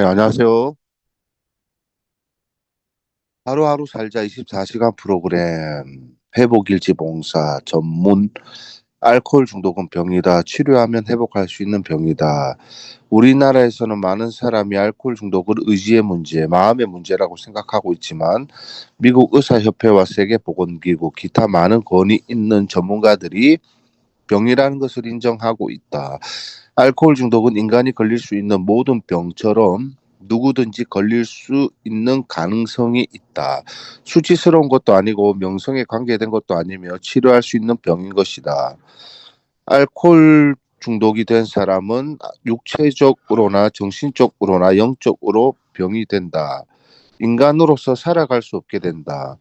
네, 안녕하세요. 하루하루 살자 24시간 프로그램 회복일지 봉사 전문 알코올 중독은 병이다. 치료하면 회복할 수 있는 병이다. 우리나라에서는 많은 사람이 알코올 중독을 의지의 문제, 마음의 문제라고 생각하고 있지만 미국 의사협회와 세계보건기구, 기타 많은 권위 있는 전문가들이 병이라는 것을 인정하고 있다. 알코올 중독은 인간이 걸릴 수 있는 모든 병처럼 누구든지 걸릴 수 있는 가능성이 있다. 수치스러운 것도 아니고 명성에 관계된 것도 아니며 치료할 수 있는 병인 것이다. 알코올 중독이 된 사람은 육체적으로나 정신적으로나 영적으로 병이 된다. 인간으로서 살아갈 수 없게 된다.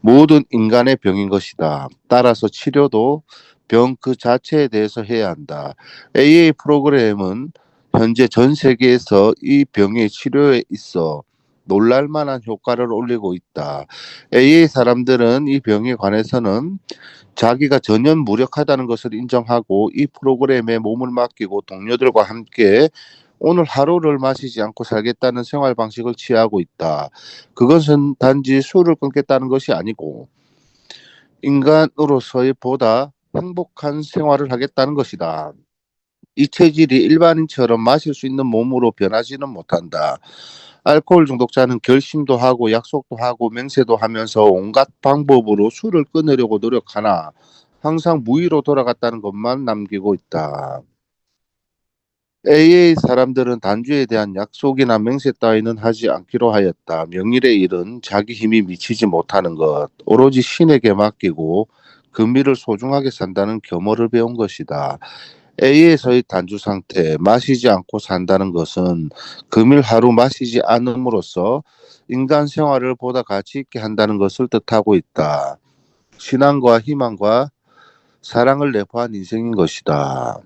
모든 인간의 병인 것이다. 따라서 치료도 병 그 자체에 대해서 해야 한다. AA 프로그램은 현재 전 세계에서 이 병의 치료에 있어 놀랄 만한 효과를 올리고 있다. AA 사람들은 이 병에 관해서는 자기가 전혀 무력하다는 것을 인정하고 이 프로그램에 몸을 맡기고 동료들과 함께 오늘 하루를 마시지 않고 살겠다는 생활 방식을 취하고 있다. 그것은 단지 술을 끊겠다는 것이 아니고 인간으로서의 보다 행복한 생활을 하겠다는 것이다. 이 체질이 일반인처럼 마실 수 있는 몸으로 변하지는 못한다. 알코올 중독자는 결심도 하고 약속도 하고 맹세도 하면서 온갖 방법으로 술을 끊으려고 노력하나 항상 무의로 돌아갔다는 것만 남기고 있다. AA 사람들은 단주에 대한 약속이나 맹세 따위는 하지 않기로 하였다. 명일의 일은 자기 힘이 미치지 못하는 것, 오로지 신에게 맡기고 금미를 소중하게 산다는 겸허를 배운 것이다. A에서의 단주 상태, 마시지 않고 산다는 것은 금일 하루 마시지 않음으로써 인간 생활을 보다 가치 있게 한다는 것을 뜻하고 있다. 신앙과 희망과 사랑을 내포한 인생인 것이다.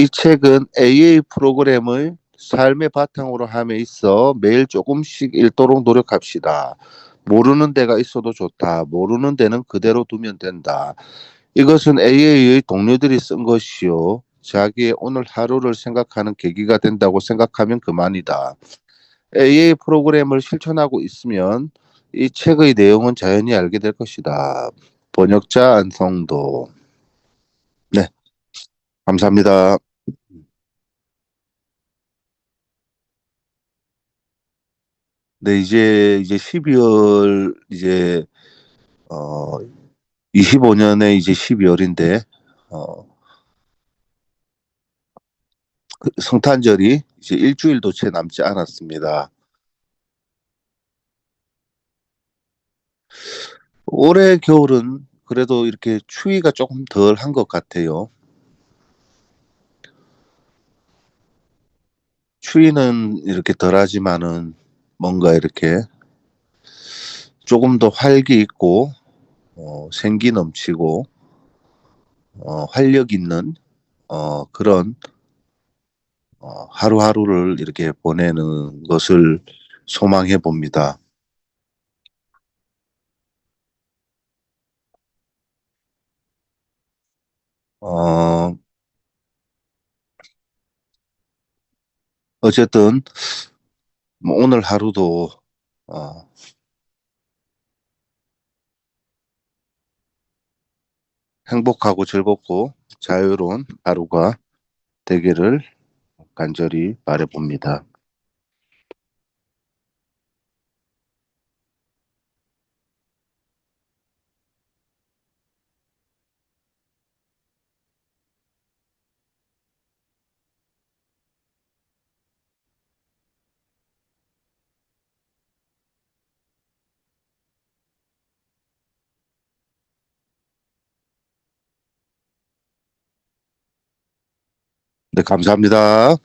이 책은 AA 프로그램을 삶의 바탕으로 함에 있어 매일 조금씩 읽도록 노력합시다. 모르는 데가 있어도 좋다. 모르는 데는 그대로 두면 된다. 이것은 AA의 동료들이 쓴 것이요. 자기의 오늘 하루를 생각하는 계기가 된다고 생각하면 그만이다. AA 프로그램을 실천하고 있으면 이 책의 내용은 자연히 알게 될 것이다. 번역자 안성도. 네. 감사합니다. 네, 이제, 이제 12월, 이제, 어, 25년에 이제 12월인데, 어, 그 성탄절이 이제 일주일도 채 남지 않았습니다. 올해 겨울은 그래도 이렇게 추위가 조금 덜 한 것 같아요. 추위는 이렇게 덜하지만은 뭔가 이렇게 조금 더 활기 있고 어, 생기 넘치고 어, 활력 있는 어, 그런 어, 하루하루를 이렇게 보내는 것을 소망해 봅니다. 어, 어쨌든 뭐 오늘 하루도 어, 행복하고 즐겁고 자유로운 하루가 되기를 간절히 바라봅니다. 네, 감사합니다.